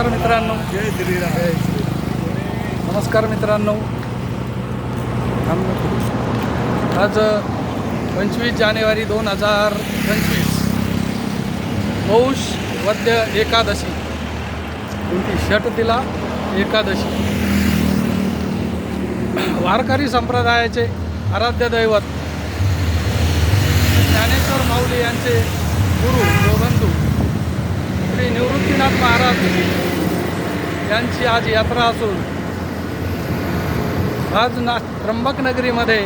जय श्रीराम नमस्कार मित्रांनो. आज पंचवीस जानेवारी दोन हजार पंचवीस. पौष वद्य एकादशी. कोणती? षट तिला एकादशी. वारकरी संप्रदायाचे आराध्य दैवत ज्ञानेश्वर माऊली यांचे गुरु गोबंधू श्री निवृत्तीनाथ महाराज. यांची आज यात्रा असून आज ना त्र्यंबकनगरीमध्ये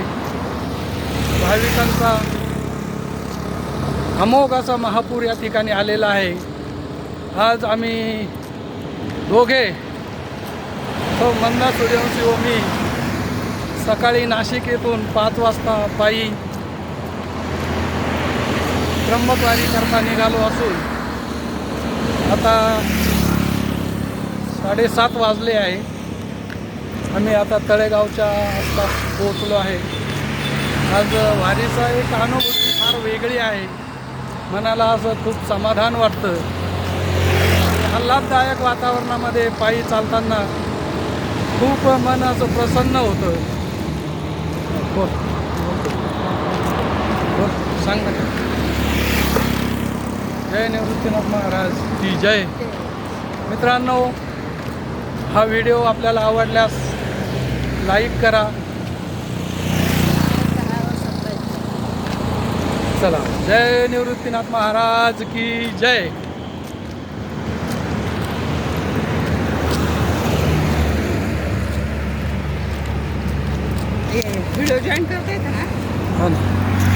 भाविकांचा अमोघ असा महापूर या ठिकाणी आलेला आहे. आज आम्ही दोघे तो मंदा सूर्यवंशी व मी सकाळी नाशिक येथून पाच वाजता पायी त्र्यंबकवारी करता निघालो असून आता साडेसात वाजले आहे. आम्ही आता तळेगावच्या आसपास पोहोचलो आहे. आज वारीचा एक अनुभूती फार वेगळी आहे. मनाला असं खूप समाधान वाटतं. आल्हाददायक वातावरणामध्ये पायी चालताना खूप मन असं प्रसन्न होतं. बोल. बोल. सांग ना. जय निवृत्तीनाथ महाराज. की जय. मित्रांनो हा व्हिडिओ आपल्याला आवडल्यास लाईक करा. चला जय निवृत्तीनाथ महाराज की जय. व्हिडिओ जॉईन करता येतं ना हो ना.